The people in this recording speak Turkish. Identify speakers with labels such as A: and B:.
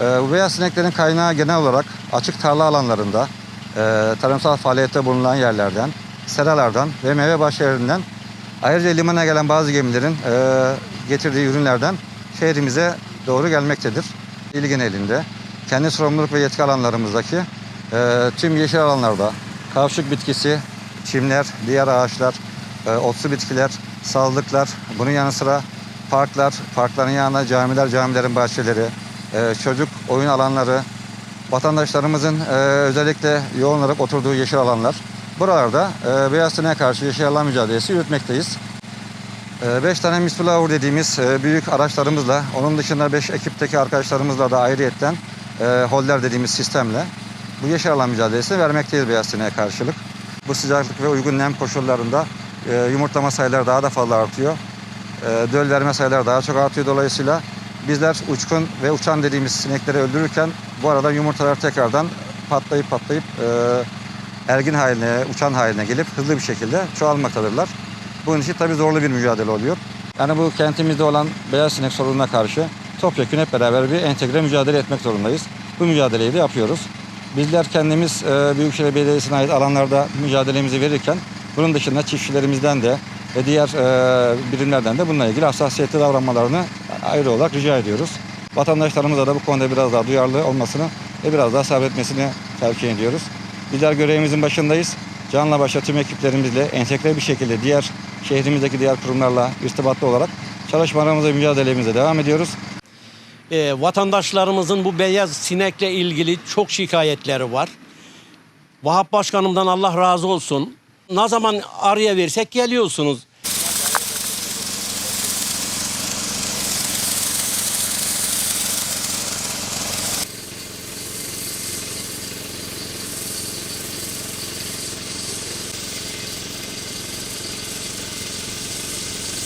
A: E, bu sineklerin kaynağı genel olarak açık tarla alanlarında, e, tarımsal faaliyette bulunan yerlerden, seralardan ve meyve bahçelerinden ayrıca limana gelen bazı gemilerin e, getirdiği ürünlerden şehrimize doğru gelmektedir. İlgin elinde kendi sorumluluk ve yetki alanlarımızdaki e, tüm yeşil alanlarda kavşuk bitkisi, çimler, diğer ağaçlar, otlu bitkiler, sağlıklar, bunun yanı sıra parklar, parkların yanında camiler, camilerin bahçeleri, e, çocuk oyun alanları, vatandaşlarımızın e, özellikle yoğun olarak oturduğu yeşil alanlar. Buralarda e, beyaz sineğe karşı yeşil alan mücadelesi yürütmekteyiz. 5 tane Misflower dediğimiz e, büyük araçlarımızla, onun dışında 5 ekipteki arkadaşlarımızla da ayrıyetten e, holder dediğimiz sistemle bu yeşil alan mücadelesini vermekteyiz beyaz sineğe karşılık. Bu sıcaklık ve uygun nem koşullarında e, yumurtlama sayıları daha da fazla artıyor. E, döl verme sayıları daha çok artıyor dolayısıyla bizler uçkun ve uçan dediğimiz sinekleri öldürürken bu arada yumurtalar tekrardan patlayıp patlayıp e, ergin haline, uçan haline gelip hızlı bir şekilde çoğalmaktadırlar. Bunun için tabii zorlu bir mücadele oluyor. Yani bu kentimizde olan beyaz sinek sorununa karşı topyekun hep beraber bir entegre mücadele etmek zorundayız. Bu mücadeleyi de yapıyoruz. Bizler kendimiz e, Büyükşehir Belediyesi'ne ait alanlarda mücadelemizi verirken bunun dışında çiftçilerimizden de ve diğer e, birimlerden de bununla ilgili hassasiyetli davranmalarını ayrı olarak rica ediyoruz. Vatandaşlarımıza da bu konuda biraz daha duyarlı olmasını ve biraz daha sabretmesini tercih ediyoruz. Bizler görevimizin başındayız. Canla başla tüm ekiplerimizle entegre bir şekilde diğer şehrimizdeki diğer kurumlarla irtibatlı olarak çalışmalarımıza, mücadelemize devam ediyoruz.
B: e, vatandaşlarımızın bu beyaz sinekle ilgili çok şikayetleri var. Vahap Başkanımdan Allah razı olsun. Ne zaman araya versek geliyorsunuz.